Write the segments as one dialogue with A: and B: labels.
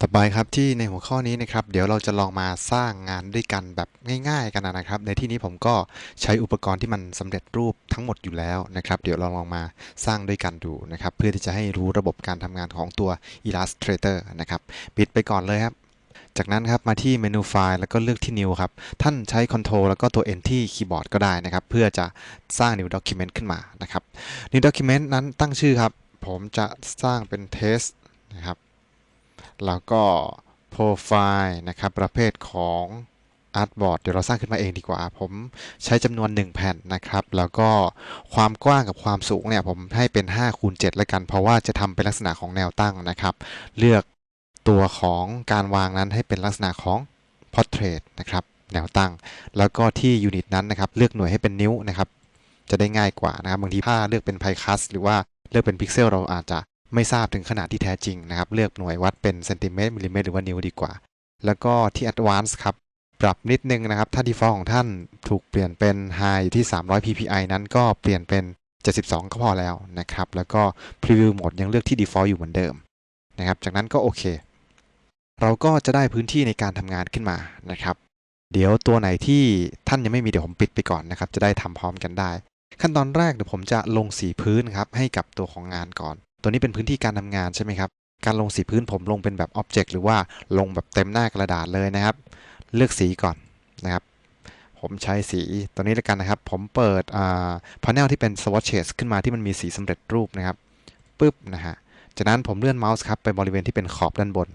A: ต่อไปครับที่ในหัวข้อนี้นะครับเดี๋ยวเราจะลองมาสร้างงานด้วยกันแบบง่าย ๆ กันนะครับ ในที่นี้ผมก็ใช้อุปกรณ์ที่มันสำเร็จรูปทั้งหมดอยู่แล้วนะครับ เดี๋ยวเราลองมาสร้างด้วยกันดูนะครับ เพื่อที่จะให้รู้ระบบการทำงานของตัว Illustrator นะครับ ปิดไปก่อนเลยครับจากนั้นครับมาที่เมนูไฟล์แล้วก็เลือกที่ New ครับ ท่านใช้ Ctrl แล้วก็ตัว N ที่คีย์บอร์ดก็ได้นะครับ เพื่อจะสร้าง New Document ขึ้นมานะครับ New Document นั้นตั้งชื่อครับ ผมจะสร้างเป็น Test นะครับ แล้วก็ Profile นะครับประเภทของ Artboard เดี๋ยวเราสร้างขึ้นมาเองดีกว่า ผมใช้จำนวน 1 แผ่นนะครับ แล้วก็ความกว้างกับความสูงเนี่ย ผมให้เป็น5คูณ7แล้วกัน เพราะว่าจะทำเป็นลักษณะของแนวตั้งนะครับ เลือกตัวของการวางนั้นให้เป็นลักษณะของ Portrait นะครับ แนวตั้ง แล้วก็ที่ยูนิตนั้นนะครับ เลือกหน่วยให้เป็นนิ้วนะครับ จะได้ง่ายกว่านะครับ บางทีถ้าเลือกเป็นไพคัสหรือว่าเลือกเป็นพิกเซลเราอาจจะ ไม่ทราบถึงขนาดที่แท้จริงนะครับ เลือกหน่วยวัดเป็นเซนติเมตรมิลลิเมตรหรือว่านิ้วดีกว่า แล้วก็ที่ Advanced ครับปรับนิดนึงนะครับ ถ้า default ของท่านถูกเปลี่ยนเป็น High อยู่ที่ 300 ppi นั้นก็เปลี่ยนเป็น 72 ก็พอแล้วนะครับ แล้วก็ Preview Mode ยังเลือกที่ default อยู่เหมือนเดิมนะครับ จากนั้นก็โอเค เราก็จะได้พื้นที่ในการทำงานขึ้นมานะครับ เดี๋ยวตัวไหนที่ท่านยังไม่มีเดี๋ยวผมปิดไปก่อนนะครับ จะได้ทำพร้อมกันได้ ขั้นตอนแรกเดี๋ยวผมจะลงสีพื้นครับให้กับตัวของงานก่อน ตัวนี้เป็นพื้นที่การทำงานใช่ไหมครับ การลงสีพื้นผมลงเป็นแบบอ็อบเจกต์หรือว่าลงแบบเต็มหน้ากระดาษเลยนะครับ เลือกสีก่อนนะครับ ผมใช้สีตัวนี้แล้วกันนะครับ ผมเปิดอ่าพาเนลที่เป็น swatches ขึ้นมาที่มันมีสีสำเร็จรูปนะครับปึ๊บนะฮะจากนั้นผมเลื่อนเมาส์ครับไปบริเวณที่เป็นขอบด้านบน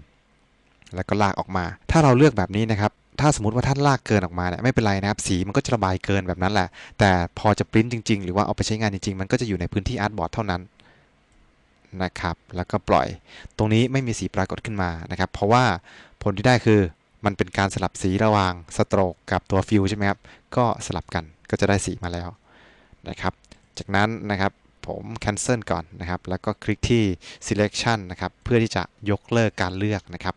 A: แล้วก็ลากออกมา ถ้าเราเลือกแบบนี้นะครับถ้าสมมติว่าท่านลากเกินออกมาเนี่ยไม่เป็นไรนะครับ สีมันก็จะระบายเกินแบบนั้นแหละ แต่พอจะปริ้นจริง ๆ หรือว่าเอาไปใช้งานจริง ๆ มันก็จะอยู่ในพื้นที่อาร์ตบอร์ดเท่านั้น นะครับ แล้วก็ปล่อย ตรงนี้ไม่มีสีปรากฏขึ้นมานะครับ เพราะว่าผลที่ได้คือมันเป็นการสลับสีระหว่างสโตรกกับตัวฟิลใช่ไหมครับ ก็สลับกันก็จะได้สีมาแล้วนะครับ จากนั้นนะครับผม cancel ก่อนนะครับ แล้วก็คลิกที่ selection นะครับ เพื่อที่จะยกเลิกการเลือกนะครับ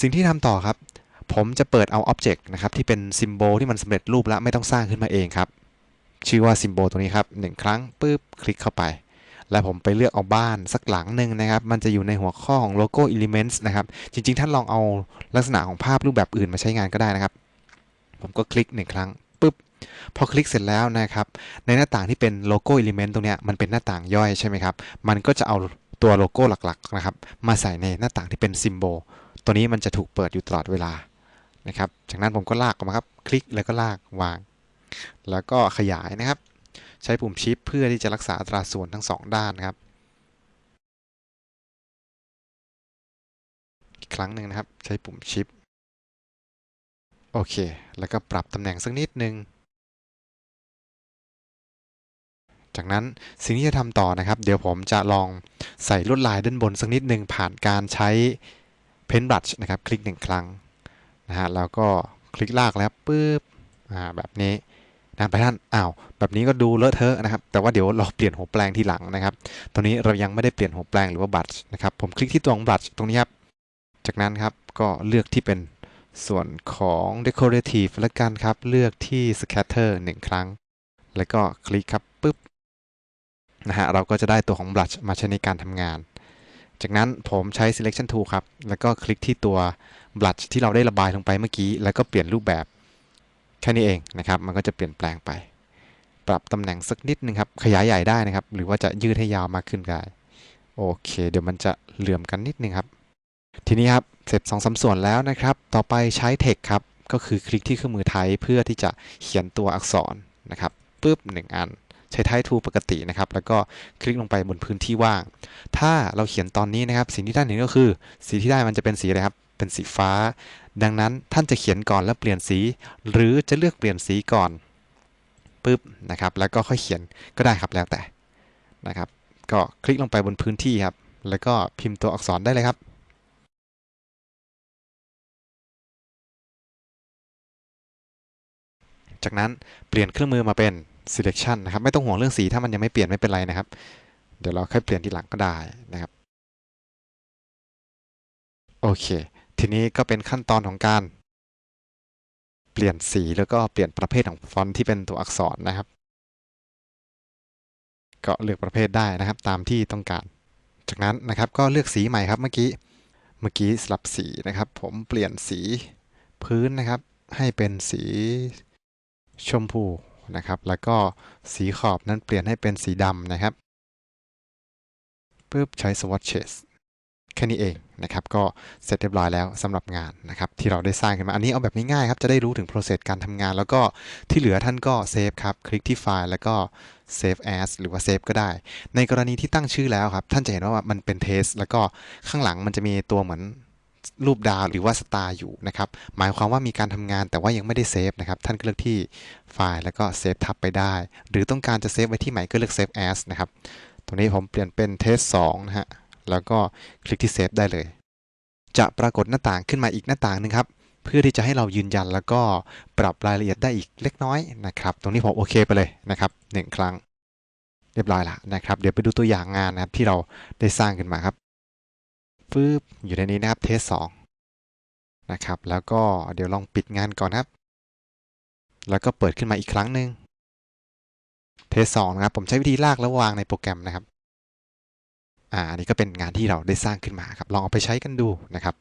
A: สิ่งที่ทำต่อครับ ผมจะเปิดเอา Object นะครับ ที่เป็น Symbol ที่มันสำเร็จรูปแล้วไม่ต้องสร้างขึ้นมาเองครับ ชื่อว่า Symbol ตรงนี้ครับหนึ่งครั้งปุ๊บคลิกเข้าไป แล้วผมไปเลือกเอาบ้านสักหลังหนึ่งนะครับ มันจะอยู่ในหัวข้อของ Logo Elements นะครับ จริงๆ ท่านลองเอาลักษณะของภาพรูปแบบอื่นมาใช้งานก็ได้นะครับ ผมก็คลิกหนึ่งครั้งปุ๊บ พอคลิกเสร็จแล้วนะครับ ในหน้าต่างที่เป็นโลโก้ Element ตรงเนี้ยมันเป็นหน้าต่างย่อยใช่ไหมครับ มันก็จะเอาตัวโลโก้หลักๆนะครับมาใส่ในหน้าต่างที่เป็น Symbol ตัวนี้มันจะถูกเปิดอยู่ตลอดเวลานะครับ จากนั้นผมก็ลากออกมาครับ คลิกแล้วก็ลากวาง แล้วก็ขยายนะครับ ใช้ปุ่มชิปเพื่อที่จะรักษาอัตราส่วนทั้งสองด้านครับ อีกครั้งหนึ่งนะครับ ใช้ปุ่มชิป โอเค แล้วก็ปรับตำแหน่งสักนิดนึง จากนั้นสิ่งที่จะทำต่อนะครับ เดี๋ยวผมจะลองใส่ลวดลายด้านบนสักนิดหนึ่งผ่านการใช้ Pen Brush นะครับ คลิกหนึ่งครั้งนะฮะแล้วก็คลิกลากแล้วปุ๊บอ่าแบบนี้ นะไปท่านอ้าวแบบนี้ก็ดูเลอะเทอะนะครับ แต่ว่าเดี๋ยวเราเปลี่ยนหัวแปลงทีหลังนะครับ ตอนนี้เรายังไม่ได้เปลี่ยนหัวแปลงหรือว่าบัตรนะครับ ผมคลิกที่ตรงบัตรตรงนี้ครับ จากนั้นครับก็เลือกที่เป็นส่วนของ decorative แล้วกันครับ เลือกที่ scatter หนึ่งครั้ง แล้วก็คลิกครับปุ๊บนะฮะเราก็จะได้ตัวของ brush มาใช้ในการทำงาน จากนั้นผมใช้ selection tool ครับ แล้วก็คลิกที่ตัว brush ที่เราได้ระบายลงไปเมื่อกี้ แล้วก็เปลี่ยนรูปแบบ แค่นี้เองนะครับ มันก็จะเปลี่ยนแปลงไป ปรับตำแหน่งสักนิดนึงครับ ขยายใหญ่ได้นะครับ หรือว่าจะยืดให้ยาวมากขึ้นได้ โอเค เดี๋ยวมันจะเหลื่อมกันนิดนึงครับ ทีนี้ครับ เสร็จ2อสส่วนแล้วนะครับ ต่อไปใช้ text ครับ ก็คือคลิกที่เครื่องมือไทยเพื่อที่จะเขียนตัวอักษรนะครับปุ๊บหนึ่งอันใช้ไททูปกตินะครับ แล้วก็คลิกลงไปบนพื้นที่ว่าง ถ้าเราเขียนตอนนี้นะครับ สิ่งที่ท่านเห็นก็คือ สีที่ได้มันจะเป็นสีอะไรครับ เป็นสีฟ้า ดังนั้นท่านจะเขียนก่อนแล้วเปลี่ยนสี หรือจะเลือกเปลี่ยนสีก่อนปุ๊บนะครับ แล้วก็ค่อยเขียนก็ได้ครับแล้วแต่นะครับ ก็คลิกลงไปบนพื้นที่ครับ แล้วก็พิมพ์ตัวอักษรได้เลยครับจากนั้นเปลี่ยนเครื่องมือมาเป็น selection นะครับ ไม่ต้องห่วงเรื่องสีถ้ามันยังไม่เปลี่ยนไม่เป็นไรนะครับ เดี๋ยวเราค่อยเปลี่ยนทีหลังก็ได้นะครับ โอเค ทีนี้ก็เป็นขั้นตอนของการ เปลี่ยนสีแล้วก็เปลี่ยนประเภทของฟอนต์ที่เป็นตัวอักษรนะครับ ก็เลือกประเภทได้นะครับตามที่ต้องการ จากนั้นนะครับก็เลือกสีใหม่ครับเมื่อกี้ เมื่อกี้สลับสีนะครับ ผมเปลี่ยนสีพื้นนะครับ ให้เป็นสีชมพูนะครับ แล้วก็สีขอบนั้นเปลี่ยนให้เป็นสีดำนะครับปุ๊บใช้ swatches แค่นี้เองนะครับก็เสร็จเรียบร้อยแล้วสำหรับงานนะครับที่เราได้สร้างขึ้นมาอันนี้เอาแบบง่ายๆครับจะได้รู้ถึง process การทำงาน แล้วก็ที่เหลือท่านก็เซฟครับคลิกที่ไฟล์แล้วก็ save as หรือว่า save ก็ได้ ในกรณีที่ตั้งชื่อแล้วครับท่านจะเห็นว่ามันเป็น test แล้วก็ข้างหลังมันจะมีตัวเหมือนรูปดาวหรือว่าสตาร์อยู่นะครับ หมายความว่ามีการทำงานแต่ว่ายังไม่ได้เซฟนะครับ ท่านก็เลือกที่ไฟล์แล้วก็เซฟทับไปได้ หรือต้องการจะเซฟไว้ที่ไหนก็เลือก save as นะครับ ตรงนี้ผมเปลี่ยนเป็น test 2นะฮะ แล้วก็คลิกที่เซฟได้เลย จะปรากฏหน้าต่างขึ้นมาอีกหน้าต่างหนึงครับ เพื่อที่จะให้เรายืนยันแล้วก็ปรับรายละเอียดได้อีกเล็กน้อยนะครับ ตรงนี้ผมโอเคไปเลยนะครับหนึ่งครั้ง เรียบร้อยละนะครับ เดี๋ยวไปดูตัวอย่างงานนะครับที่เราได้สร้างขึ้นมาครับปึ๊บอยู่ในนี้นะครับเทสสองนะครับ แล้วก็เดี๋ยวลองปิดงานก่อนครับ แล้วก็เปิดขึ้นมาอีกครั้งหนึ่งเทสสองนะครับ ผมใช้วิธีลากแล้ววางในโปรแกรมนะครับ อ่าอันนี้ก็เป็นงานที่เราได้สร้างขึ้นมาครับ ลองเอาไปใช้กันดูนะครับ